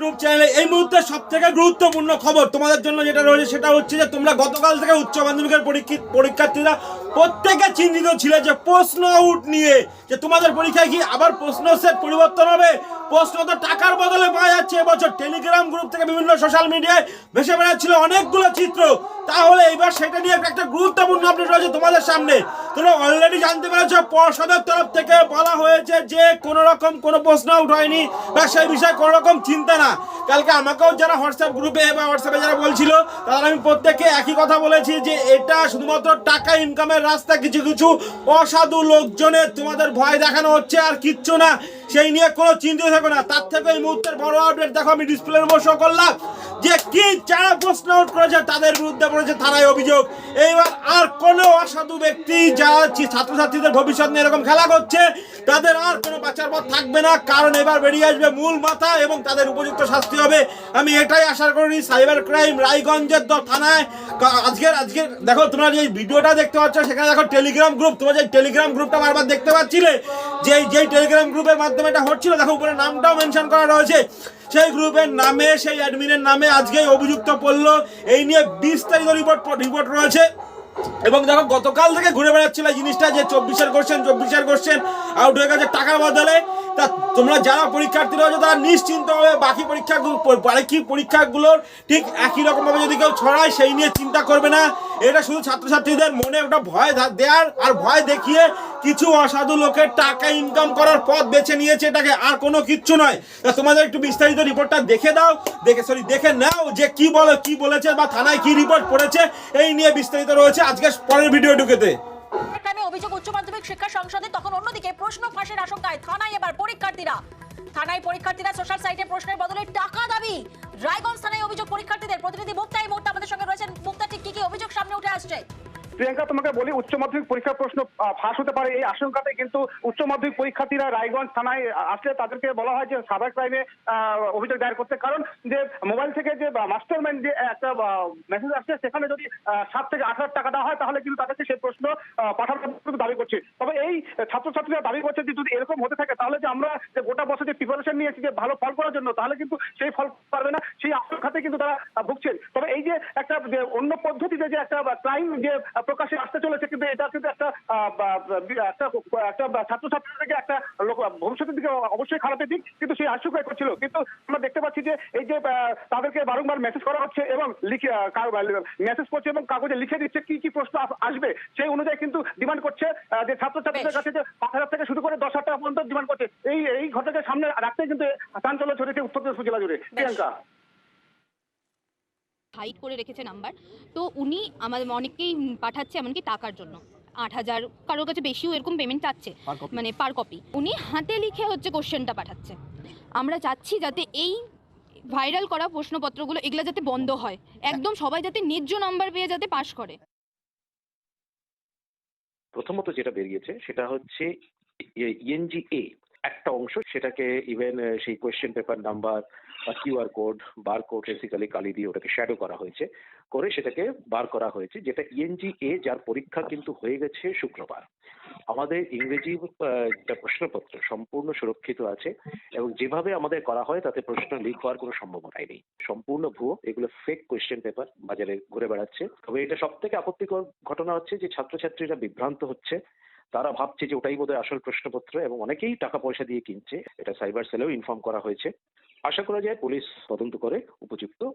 YouTube চ্যানেলে এই মুহূর্তে সব থেকে গুরুত্বপূর্ণ খবর তোমাদের জন্য যেটা রয়েছে সেটা হচ্ছে যে তোমরা গতকাল থেকে উচ্চ মাধ্যমিকের পরীক্ষার্থীরা প্রত্যেকে চিন্তিত ছিলে যে প্রশ্ন আউট নিয়ে, যে তোমাদের পরীক্ষায় কি আবার প্রশ্ন সেট পরিবর্তন হবে? প্রশ্ন তো টাকার বদলে পাওয়া যাচ্ছে এবছর। টেলিগ্রাম গ্রুপ থেকে বিভিন্ন সোশ্যাল মিডিয়ায় ভেসে বেড়াচ্ছিল অনেকগুলো চিত্র। তাহলে এইবার সেটা নিয়ে একটা গুরুত্বপূর্ণ আপডেট রয়েছে তোমাদের সামনে। তোমরা অলরেডি জানতে পেরেছ, পর্ষদের তরফ থেকে বলা হয়েছে যে কোনো রকম কোনো প্রশ্ন উঠায়নি বা সেই বিষয়ে কোনো রকম চিন্তা না। কালকে আমাকেও যারা হোয়াটসঅ্যাপ গ্রুপে বা হোয়াটসঅ্যাপে যারা বলছিল তারা আমি প্রত্যেককে একই কথা বলেছি যে এটা শুধুমাত্র টাকা ইনকামের রাস্তা, কিছু কিছু অসাধু লোকজনের তোমাদের ভয় দেখানো হচ্ছে আর কিচ্ছু না। সেই নিয়ে কোনো চিন্তা থাকো না। তার থেকে এই মুহূর্তের বড় আপডেট দেখো, আমি ডিসপ্লের উপর করলাম। যে কি যারা প্রশ্ন করেছে, তাদের বিরুদ্ধে পড়েছে থানায় অভিযোগ। এইবার আর কোনো অসাধু ব্যক্তি যারা ছাত্রছাত্রীদের ভবিষ্যৎ নিয়ে এরকম খেলা করছে, তাদের আর কোনো বাঁচার পথ থাকবে না। কারণ এবার বেরিয়ে আসবে মূল মাথা এবং তাদের উপযুক্ত শাস্তি হবে। আমি এটাই আশা করি সাইবার ক্রাইম রায়গঞ্জের থানায়। আজকের আজকের দেখো, তোমরা যে ভিডিওটা দেখতে পাচ্ছ, সেখানে দেখো টেলিগ্রাম গ্রুপ তোমরা যে টেলিগ্রাম গ্রুপটা বারবার দেখতে পাচ্ছিলে যে যেই টেলিগ্রাম গ্রুপের মাধ্যমে এটা হচ্ছিল, দেখো উপরে নামটাও মেনশন করা রয়েছে। সেই গ্রুপের নামে, সেই অ্যাডমিনের নামে আজকেই অভিযুক্ত পড়ল। এই নিয়ে বিস্তারিত রিপোর্ট রিপোর্ট রয়েছে। এবং দেখো, গতকাল থেকে ঘুরে বেড়াচ্ছিল জিনিসটা যে চব্বিশের কোশ্চেন চব্বিশের কোশ্চেন আউট হয়ে গেছে টাকার বদলে। তা তোমরা যারা পরীক্ষার্থী রয়েছে, তারা নিশ্চিন্ত হবে বাকি পরীক্ষা বাকি পরীক্ষাগুলোর ঠিক একই রকমভাবে যদি কেউ ছড়ায়, সেই নিয়ে চিন্তা করবে না। এটা শুধু ছাত্রছাত্রীদের মনে একটা ভয় দেওয়ার আর ভয় দেখিয়ে কিছু অসাধু লোকের টাকা ইনকাম করার পথ বেছে নিয়েছে এটাকে, আর কোনো কিচ্ছু নয়। তা তোমাদের একটু বিস্তারিত রিপোর্টটা দেখে দাও, দেখে সরি দেখে নাও যে কি বলে, কি বলেছে বা থানায় কি রিপোর্ট পড়েছে, এই নিয়ে বিস্তারিত রয়েছে আজকে পরের ভিডিও ঢুকেতে। ক্রাইমে অভিযোগ উচ্চ মাধ্যমিক শিক্ষা সংসদে তখন অন্যদিকে প্রশ্ন ফাঁসের আশঙ্কায় থানায় এবার পরীক্ষার্থীরা। থানায় পরীক্ষার্থীরা সোশ্যাল সাইটে প্রশ্নের বদলে টাকা দাবি। রায়গঞ্জ থানায় অভিযোগ পরীক্ষার্থীদের প্রতিনিধি মুক্তা এই মুহূর্তে আমাদের সঙ্গে রয়েছেন। মুক্তা ঠিক কি কি অভিযোগ সামনে উঠে আসছে? প্রিয়াঙ্কা, তোমাকে বলি, উচ্চ মাধ্যমিক পরীক্ষার প্রশ্ন ফাঁস হতে পারে এই আশঙ্কাতে কিন্তু উচ্চ মাধ্যমিক পরীক্ষার্থীরা রায়গঞ্জ থানায় আসলে তাদেরকে বলা হয় যে সাইবার ক্রাইমে অভিযোগ দায়ের করতে। কারণ যে মোবাইল থেকে যে মাস্টার মাইন্ড যে একটা মেসেজ আসছে, সেখানে যদি সাত থেকে আট হাজার টাকা দেওয়া হয়, তাহলে কিন্তু তাদেরকে সেই প্রশ্ন পাঠানোর দাবি করছে। তবে এই ছাত্রছাত্রীরা দাবি করছে যে, যদি এরকম হতে থাকে, তাহলে যে আমরা যে গোটা বছর যে প্রিপারেশন নিয়েছি, যে ভালো ফল করার জন্য, তাহলে কিন্তু সেই ফল পারবে না, সেই আশঙ্কাতে কিন্তু তারা ভুগছেন। তবে এই যে একটা অন্য পদ্ধতিতে যে একটা ক্রাইম যে আহ, প্রকাশ্যে আসতে চলেছে কিন্তু এটা কিন্তু একটা একটা একটা ছাত্রছাত্রীদেরকে একটা ভবিষ্যতের দিকে অবশ্যই খারাপের দিক কিন্তু সেই আশঙ্কাই করছিল। কিন্তু আমরা দেখতে পাচ্ছি যে এই যে তাদেরকে বারংবার মেসেজ করা হচ্ছে এবং লিখে মেসেজ করছে এবং কাগজে লিখে দিচ্ছে কি কি প্রশ্ন আসবে সেই অনুযায়ী কিন্তু ডিমান্ড করছে যে ছাত্রছাত্রীদের। কাছে যে পাঁচ হাজার থেকে শুরু করে দশ হাজার টাকা পর্যন্ত ডিমান্ড করছে। এই এই ঘটনাকে সামনে রাখতে কিন্তু চাঞ্চল্য ছড়িয়েছে উত্তর দিনাজপুর জেলা জুড়ে। প্রিয়াঙ্কা? হাইড করে রেখেছে নাম্বার তো উনি আমাদের অনেককেই পাঠাচ্ছে এমনকি টাকার জন্য। আট হাজার কারোর কাছে বেশিও এরকম পেমেন্ট চাচ্ছে। মানে পার কপি উনি হাতে লিখে হচ্ছে কোশ্চেনটা পাঠাচ্ছে। আমরা চাচ্ছি যাতে এই ভাইরাল করা প্রশ্নপত্রগুলো এগুলো যাতে বন্ধ হয়। একদম সবাই যাতে ন্যায্য নাম্বার পেয়ে যাতে পাশ করে। প্রথমত যেটা বেরিয়েছে সেটা হচ্ছে ইএনজিএ একটা অংশ সেটাকে ইভেন সেই question paper number QR code bar code basically কালি দিয়ে ওটাকে শ্যাডো করা হয়েছে। করে সেটাকে বার করা হয়েছে, যেটা ইএনজিএ যার পরীক্ষা কিন্তু হয়ে গেছে শুক্রবার। আমাদের ইংরেজি প্রশ্নপত্র সম্পূর্ণ সুরক্ষিত আছে এবং যেভাবে আমাদের করা হয় তাতে প্রশ্ন লিক হওয়ার কোনো সম্ভাবনাই নেই। সম্পূর্ণ ভুয়ো, এগুলো ফেক কোয়েশ্চেন পেপার বাজারে ঘুরে বেড়াচ্ছে। তবে এটা সব থেকে আপত্তিকর ঘটনা হচ্ছে যে ছাত্রছাত্রীরা বিভ্রান্ত হচ্ছে। তারা ভাবছে যে ওটাই বোধহয় আসল প্রশ্নপত্র এবং অনেকেই টাকা পয়সা দিয়ে কিনছে। এটা সাইবার সেলেও ইনফর্ম করা হয়েছে। আশা করা যায় পুলিশ তদন্ত করে উপযুক্ত